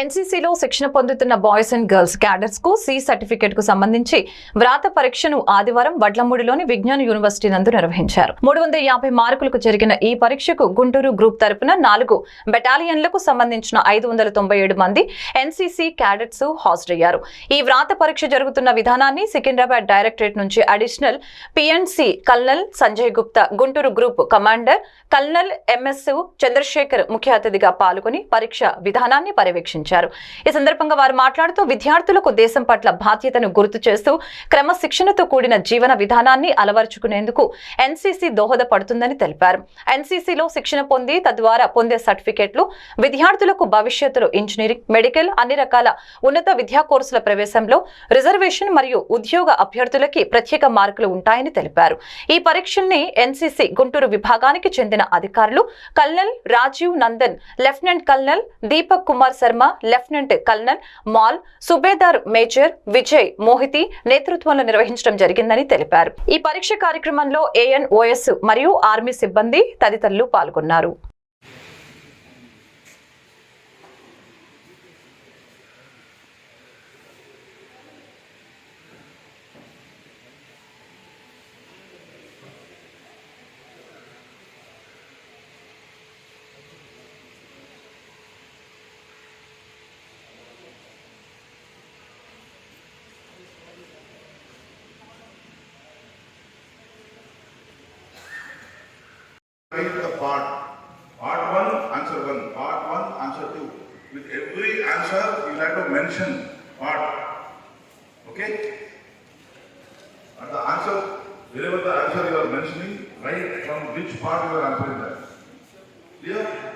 ఎన్సీసీలో శిక్షణ పొందుతున్న boys and girls క్యాడర్స్కు సి సర్టిఫికేట్కు సంబంధించి వ్రాత పరీక్షను ఆదివారం వడ్లమూడిలోని విజ్ఞాన యూనివర్సిటీ నందు నిర్వహించారు. మూడు వందల యాభై మార్కులకు జరిగిన ఈ పరీక్షకు గుంటూరు గ్రూప్ తరపున నాలుగు బెటాలియన్లకు సంబంధించిన ఐదు వందల తొంభై ఏడు మంది ఎన్సీసీ క్యాడెట్స్ హాజరయ్యారు. ఈ వ్రాత పరీక్ష జరుగుతున్న విధానాన్ని సికింద్రాబాద్ డైరెక్టరేట్ నుంచి additional PNC colonel Sanjay Gupta Guntur group commander colonel MS Chandrashekar ముఖ్య అతిథిగా పాల్గొని పరీక్ష విధానాన్ని పర్యవేక్షించారు. ఈ సందర్భంగా వారు మాట్లాడుతూ విద్యార్థులకు దేశం పట్ల బాధ్యతను గుర్తు చేస్తూ క్రమశిక్షణతో కూడిన జీవన విధానాన్ని అలవరుచుకునేందుకు ఎన్సీసీ దోహదపడుతుందని తెలిపారు. ఎన్సీసీలో శిక్షణ పొంది తద్వారా పొందే సర్టిఫికెట్లు విద్యార్థులకు భవిష్యత్తులో ఇంజనీరింగ్ మెడికల్ అన్ని రకాల ఉన్నత విద్యా కోర్సుల ప్రవేశంలో రిజర్వేషన్ మరియు ఉద్యోగ అభ్యర్థులకి ప్రత్యేక మార్కులు ఉంటాయని తెలిపారు. ఈ పరీక్షల్ని ఎన్సీసీ గుంటూరు విభాగానికి చెందిన అధికారులు colonel Rajiv Nandan lieutenant colonel Deepak Kumar Sharma lieutenant colonel Mal subedar major Vijay Mohiti నేతృత్వంలో నిర్వహించడం జరిగిందని తెలిపారు. ఈ పరీక్ష కార్యక్రమంలో ఏఎన్ఓఎస్ మరియు ఆర్మీ సిబ్బంది తదితరులు పాల్గొన్నారు. Part. Part one, answer one. Part one, answer two. With every answer, you have to mention part. Okay? And the answer, wherever the answer you are mentioning, write from which part you are answering that. Clear?